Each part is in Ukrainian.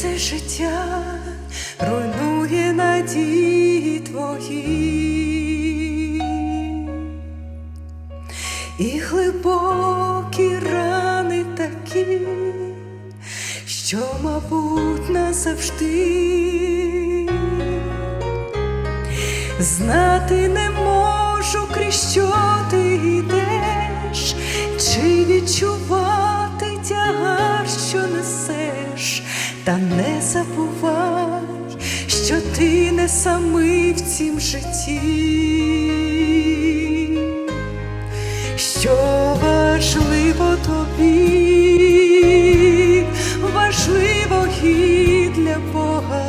все життя руйнує надії твої, і глибокі рани такі, що, мабуть, назавжди. Знати не можу, крізь що не забувай, що ти не самий в цім житті, що важливо тобі, важливо і для Бога.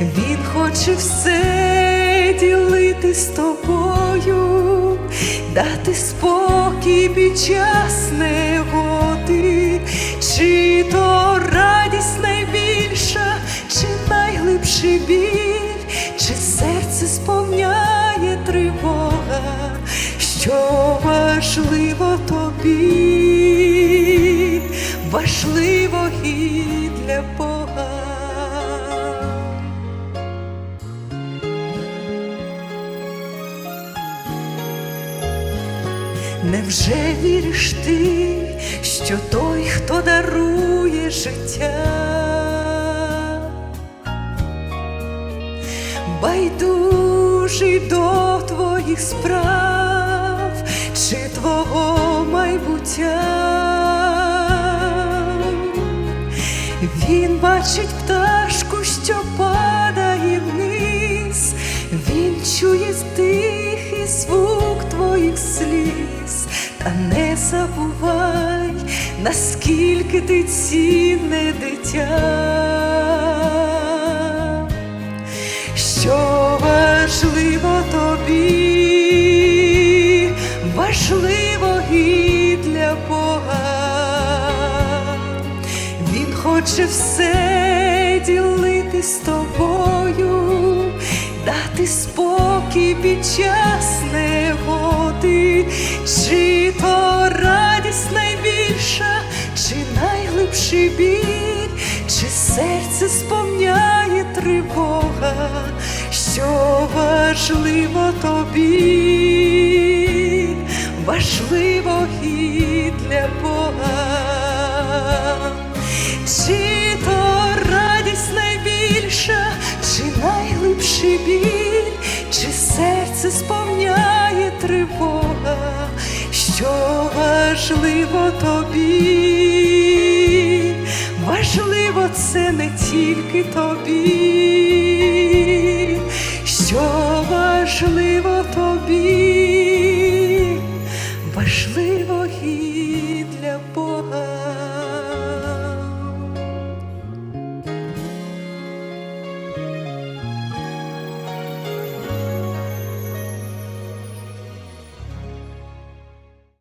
Він хоче все ділити з тобою, дати спокій під час негоди, біль, чи серце сповняє тривога, що важливо тобі, важливо і для Бога. Невже віриш ти, що той, хто дарує життя, байдужий до твоїх справ чи твого майбуття? Він бачить пташку, що падає вниз, він чує тихий звук твоїх сліз, та не забувай, наскільки ти цінне дитя, що важливо тобі, важливо і для Бога. Він хоче все ділити з тобою, дати спокій під час негоди, чи то радість найбільша, чи найглибший біль, чи серце сповняє тривога, що важливо тобі, важливо і для Бога. Чи то радість найбільша, чи найглибший біль, чи серце сповняє тривога, що важливо тобі,